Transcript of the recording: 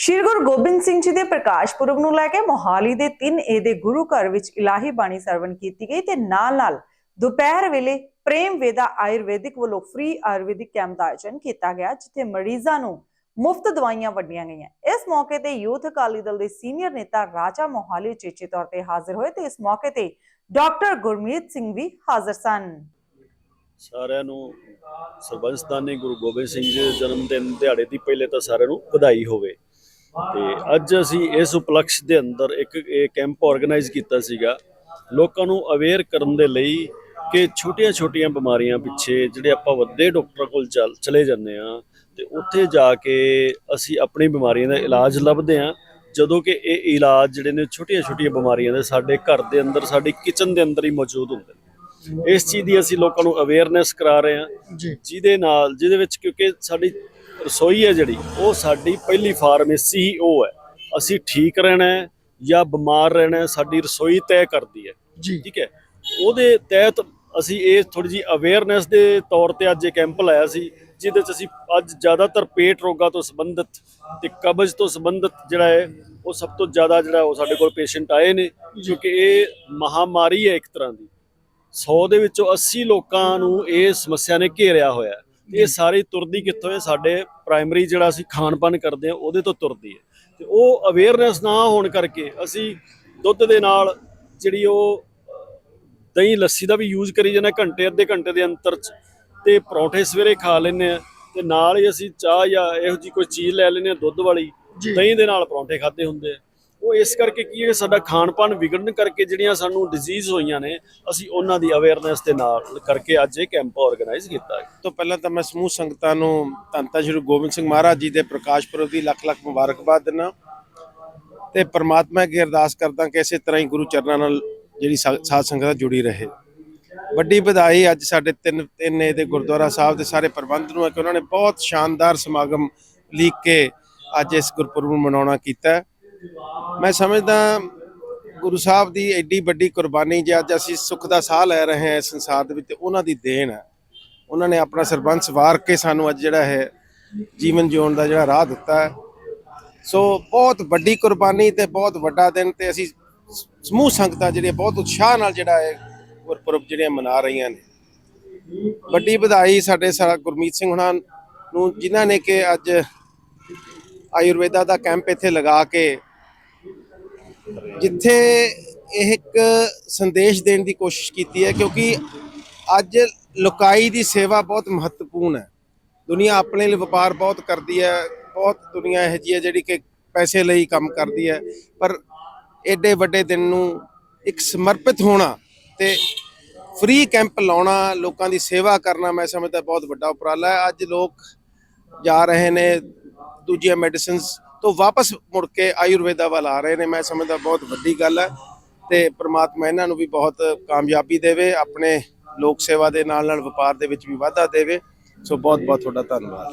ਸ਼੍ਰੀ ਗੁਰੂ ਗੋਬਿੰਦ ਸਿੰਘ ਜੀ ਦੇ ਪ੍ਰਕਾਸ਼ ਪੁਰਬ ਨੂੰ ਲੈ ਕੇ ਮੋਹਾਲੀ ਦੇ 3A ਦੇ ਗੁਰੂ ਘਰ ਵਿੱਚ ਇਲਾਹੀ ਬਾਣੀ ਸਰਵਣ ਕੀਤੀ ਗਈ ਤੇ ਨਾਲ-ਨਾਲ ਦੁਪਹਿਰ ਵੇਲੇ ਪ੍ਰੇਮ ਵੇਦਾ ਆਯੁਰਵੈਦਿਕ ਵੱਲੋਂ ਫ੍ਰੀ ਆਯੁਰਵੈਦਿਕ ਕੈਂਪ ਦਾ ਆਯੋਜਨ ਕੀਤਾ ਗਿਆ, ਜਿੱਥੇ ਮਰੀਜ਼ਾਂ ਨੂੰ ਮੁਫਤ ਦਵਾਈਆਂ ਵੰਡੀਆਂ ਗਈਆਂ। ਇਸ ਮੌਕੇ ਤੇ ਯੂਥ ਅਕਾਲੀ ਦਲ ਦੇ ਸੀਨੀਅਰ ਨੇਤਾ ਰਾਜਾ ਮੋਹਾਲੀ ਚੇਚੇ ਤੌਰ ਤੇ ਹਾਜ਼ਰ ਹੋਏ ਤੇ ਇਸ ਮੌਕੇ ਤੇ ਡਾਕਟਰ ਗੁਰਮੀਤ ਸਿੰਘ ਵੀ ਹਾਜ਼ਰ ਸਨ। ਸਾਰਿਆਂ ਨੂੰ ਸਰਬੰਸਤਾਨੀ ਗੁਰੂ ਗੋਬਿੰਦ ਸਿੰਘ ਜੀ ਦੇ ਜਨਮ ਦਿਨ ਦਿਹਾੜੇ ਦੀ ਪਹਿਲੇ ਤਾਂ ਸਾਰਿਆਂ ਨੂੰ ਵਧਾਈ ਹੋਵੇ। ਤੇ ਅੱਜ ਅਸੀਂ ਇਸ ਉਪਲਕਸ਼ ਦੇ ਅੰਦਰ ਇੱਕ ਇਹ ਕੈਂਪ ਆਰਗੇਨਾਈਜ਼ ਕੀਤਾ ਸੀਗਾ। ਲੋਕਾਂ ਨੂੰ ਅਵੇਅਰ ਕਰਨ ਦੇ ਲਈ ਕਿ ਛੋਟੀਆਂ-ਛੋਟੀਆਂ ਬਿਮਾਰੀਆਂ ਪਿੱਛੇ ਜਿਹੜੇ ਆਪਾਂ ਵੱਡੇ ਡਾਕਟਰ ਕੋਲ ਚੱਲ ਜਾਂਦੇ ਆ ਤੇ ਉੱਥੇ ਜਾ ਕੇ ਅਸੀਂ ਆਪਣੀ ਬਿਮਾਰੀਆਂ ਦਾ ਇਲਾਜ ਲੱਭਦੇ ਆ ਜਦੋਂ ਕਿ ਇਹ ਇਲਾਜ ਜਿਹੜੇ ਨੇ ਛੋਟੀਆਂ-ਛੋਟੀਆਂ ਬਿਮਾਰੀਆਂ ਦੇ ਸਾਡੇ ਘਰ ਦੇ ਅੰਦਰ ਸਾਡੀ ਕਿਚਨ ਦੇ ਅੰਦਰ ਹੀ ਮੌਜੂਦ ਹੁੰਦੇ ਨੇ। ਇਸ ਚੀਜ਼ ਦੀ ਅਸੀਂ ਲੋਕਾਂ ਨੂੰ ਅਵੇਅਰਨੈਸ ਕਰਾ ਰਹੇ ਹਾਂ। ਜਿਹਦੇ ਨਾਲ ਜਿਹਦੇ ਵਿੱਚ ਕਿਉਂਕਿ ਸਾਡੀ ਰਸੋਈ ਹੈ ਜਿਹੜੀ ਉਹ ਸਾਡੀ ਪਹਿਲੀ ਫਾਰਮੇਸੀ ਹੀ ਉਹ ਹੈ। ਅਸੀਂ ਠੀਕ ਰਹਿਣਾ ਹੈ ਜਾਂ ਬਿਮਾਰ ਰਹਿਣਾ ਹੈ ਸਾਡੀ ਰਸੋਈ ਤੈਅ ਕਰਦੀ ਹੈ। ਜੀ। ਠੀਕ ਹੈ। ਉਹਦੇ ਤਹਿਤ ਅਸੀਂ ਇਹ ਥੋੜੀ ਜੀ ਅਵੇਅਰਨੈਸ ਦੇ ਤੌਰ ਤੇ ਅੱਜ ਇਹ ਕੈਂਪ ਲਾਇਆ ਸੀ ਜਿਹਦੇ ਚ ਅਸੀਂ ਅੱਜ ਜ਼ਿਆਦਾਤਰ ਪੇਟ ਰੋਗਾਂ ਤੋਂ ਸੰਬੰਧਿਤ ਤੇ ਕਬਜ਼ ਤੋਂ ਸੰਬੰਧਿਤ ਜਿਹੜਾ ਹੈ ਉਹ ਸਭ ਤੋਂ ਜ਼ਿਆਦਾ ਜਿਹੜਾ ਉਹ ਸਾਡੇ ਕੋਲ ਪੇਸ਼ੈਂਟ ਆਏ ਨੇ। ਕਿਉਂਕਿ ਇਹ ਮਹਾਮਾਰੀ ਹੈ ਇੱਕ ਤਰ੍ਹਾਂ ਦੀ। 100 ਦੇ ਵਿੱਚੋਂ 80 ਲੋਕਾਂ ਨੂੰ ਇਹ ਸਮੱਸਿਆ ਨੇ ਘੇਰਿਆ ਹੋਇਆ ਹੈ। ਇਹ ਸਾਰੀ ਤੁਰਦੀ ਕਿੱਥੋਂ ਹੈ? ਸਾਡੇ ਪ੍ਰਾਇਮਰੀ ਜਿਹੜਾ ਅਸੀਂ ਖਾਣ-ਪਾਨ ਕਰਦੇ ਹਾਂ ਉਹਦੇ ਤੋਂ ਤੁਰਦੀ ਹੈ। ਤੇ ਉਹ ਅਵੇਅਰਨੈਸ ਨਾ ਹੋਣ ਕਰਕੇ ਅਸੀਂ ਦੁੱਧ ਦੇ ਨਾਲ ਜਿਹੜੀ ਉਹ ਦਹੀਂ ਲੱਸੀ ਦਾ ਵੀ ਯੂਜ਼ ਕਰੀ ਜਾਂਦੇ ਘੰਟੇ ਅੱਧੇ ਘੰਟੇ ਦੇ ਅੰਤਰ ਚ। ਤੇ ਪਰੌਂਠੇ ਸਵੇਰੇ ਖਾ ਲੈਂਦੇ ਆ ਤੇ ਨਾਲ ਹੀ ਅਸੀਂ ਚਾਹ ਜਾਂ ਇਹੋ ਜੀ ਕੋਈ ਚੀਜ਼ ਲੈ ਲੈਂਦੇ ਆ ਦੁੱਧ ਵਾਲੀ। ਦਹੀਂ ਦੇ ਨਾਲ ਪਰੌਂਠੇ ਖਾਦੇ ਹੁੰਦੇ ਆ। ਉਹ ਇਸ ਕਰਕੇ ਕੀ ਹੈ, ਸਾਡਾ ਖਾਣ ਪਾਣ ਵਿਗੜਨ ਕਰਕੇ ਜਿਹੜੀਆਂ ਸਾਨੂੰ ਡਿਜ਼ੀਜ਼ ਹੋਈਆਂ ਨੇ, ਅਸੀਂ ਉਹਨਾਂ ਦੀ ਅਵੇਅਰਨੈਸ ਦੇ ਨਾਲ ਕਰਕੇ ਅੱਜ ਇਹ ਕੈਂਪ ਆਰਗੇਨਾਈਜ਼ ਕੀਤਾ ਹੈ। ਤੋਂ ਪਹਿਲਾਂ ਤਾਂ ਮੈਂ ਸਮੂਹ ਸੰਗਤਾਂ ਨੂੰ ਧੰਨ ਸ਼੍ਰੀ ਗੋਬਿੰਦ ਸਿੰਘ ਮਹਾਰਾਜ ਜੀ ਦੇ ਪ੍ਰਕਾਸ਼ ਪੁਰਬ ਦੀ ਲੱਖ ਲੱਖ ਮੁਬਾਰਕਬਾਦ ਦਿੰਦਾ ਤੇ ਪ੍ਰਮਾਤਮਾ ਅੱਗੇ ਅਰਦਾਸ ਕਰਦਾ ਕਿ ਇਸੇ ਤਰ੍ਹਾਂ ਹੀ ਗੁਰੂ ਚਰਨਾਂ ਨਾਲ ਜਿਹੜੀ ਸਾ- ਸਾਧ ਸੰਗਤ ਜੁੜੀ ਰਹੇ। ਵੱਡੀ ਵਧਾਈ ਅੱਜ ਸਾਡੇ ਤਿੰਨ, ਤਿੰਨੇ ਦੇ ਗੁਰਦੁਆਰਾ ਸਾਹਿਬ ਦੇ ਸਾਰੇ ਪ੍ਰਬੰਧ ਨੂੰ ਹੈ ਕਿ ਉਹਨਾਂ ਨੇ ਬਹੁਤ ਸ਼ਾਨਦਾਰ ਸਮਾਗਮ ਲੀਕ ਕੇ ਅੱਜ ਇਸ ਗੁਰਪੁਰਬ ਨੂੰ ਮਨਾਉਣਾ ਕੀਤਾ ਮੈਂ ਸਮਝਦਾ ਗੁਰੂ ਸਾਹਿਬ ਦੀ ਐਡੀ ਵੱਡੀ ਕੁਰਬਾਨੀ ਜੇ ਅੱਜ ਅਸੀਂ ਸੁੱਖ ਦਾ ਸਾਹ ਲੈ ਰਹੇ ਹਾਂ ਇਸ ਸੰਸਾਰ ਦੇ ਵਿੱਚ ਉਹਨਾਂ ਦੀ ਦੇਣ ਹੈ। ਉਹਨਾਂ ਨੇ ਆਪਣਾ ਸਰਬੰਸ ਵਾਰ ਕੇ ਸਾਨੂੰ ਅੱਜ ਜਿਹੜਾ ਹੈ ਜੀਵਨ ਜਿਉਣ ਦਾ ਜਿਹੜਾ ਰਾਹ ਦਿੱਤਾ ਹੈ। ਸੋ ਬਹੁਤ ਵੱਡੀ ਕੁਰਬਾਨੀ ਤੇ ਬਹੁਤ ਵੱਡਾ ਦਿਨ ਤੇ ਅਸੀਂ ਸਮੂਹ ਸੰਗਤਾਂ ਜਿਹੜੀਆਂ ਬਹੁਤ ਉਤਸ਼ਾਹ ਨਾਲ ਜਿਹੜਾ ਹੈ ਗੁਰਪੁਰਬ ਜਿਹੜੀਆਂ ਮਨਾ ਰਹੀਆਂ ਨੇ। ਵੱਡੀ ਵਧਾਈ ਸਾਡੇ ਸਾਰਾ ਗੁਰਮੀਤ ਸਿੰਘ ਹੁਣਾਂ ਨੂੰ ਜਿਨ੍ਹਾਂ ਨੇ ਕਿ ਅੱਜ ਆਯੁਰਵੇਦਾ ਦਾ ਕੈਂਪ ਇੱਥੇ ਲਗਾ ਕੇ ਜਿੱਥੇ ਇਹ ਇੱਕ ਸੰਦੇਸ਼ ਦੇਣ ਦੀ ਕੋਸ਼ਿਸ਼ ਕੀਤੀ ਹੈ, ਕਿਉਂਕਿ ਅੱਜ ਲੋਕਾਈ ਦੀ ਸੇਵਾ ਬਹੁਤ ਮਹੱਤਵਪੂਰਨ ਹੈ। ਦੁਨੀਆ ਆਪਣੇ ਲਈ ਵਪਾਰ ਬਹੁਤ ਕਰਦੀ ਹੈ, ਬਹੁਤ ਦੁਨੀਆ ਇਹ ਜਿਹੀ ਹੈ ਜਿਹੜੀ ਕਿ ਪੈਸੇ ਲਈ ਕੰਮ ਕਰਦੀ ਹੈ, ਪਰ ਐਡੇ ਵੱਡੇ ਦਿਨ ਨੂੰ ਇੱਕ ਸਮਰਪਿਤ ਹੋਣਾ ਤੇ ਫ੍ਰੀ ਕੈਂਪ ਲਾਉਣਾ, ਲੋਕਾਂ ਦੀ ਸੇਵਾ ਕਰਨਾ ਮੈਂ ਸਮਝਦਾ ਬਹੁਤ ਵੱਡਾ ਉਪਰਾਲਾ ਹੈ। ਅੱਜ ਲੋਕ ਜਾ ਰਹੇ ਨੇ, ਦੂਜੀਆਂ ਮੈਡੀਸਿਨਸ ਤੋਂ ਵਾਪਸ ਮੁੜ ਕੇ ਆਯੁਰਵੇਦਾ ਵੱਲ ਆ ਰਹੇ ਨੇ। ਮੈਂ ਸਮਝਦਾ ਬਹੁਤ ਵੱਡੀ ਗੱਲ ਹੈ ਤੇ ਪ੍ਰਮਾਤਮਾ ਇਹਨਾਂ ਨੂੰ ਵੀ ਬਹੁਤ ਕਾਮਯਾਬੀ ਦੇਵੇ, ਆਪਣੇ ਲੋਕ ਸੇਵਾ ਦੇ ਨਾਲ ਨਾਲ ਵਪਾਰ ਦੇ ਵਿੱਚ ਵੀ ਵਾਧਾ ਦੇਵੇ। ਸੋ ਬਹੁਤ ਬਹੁਤ ਤੁਹਾਡਾ ਧੰਨਵਾਦ।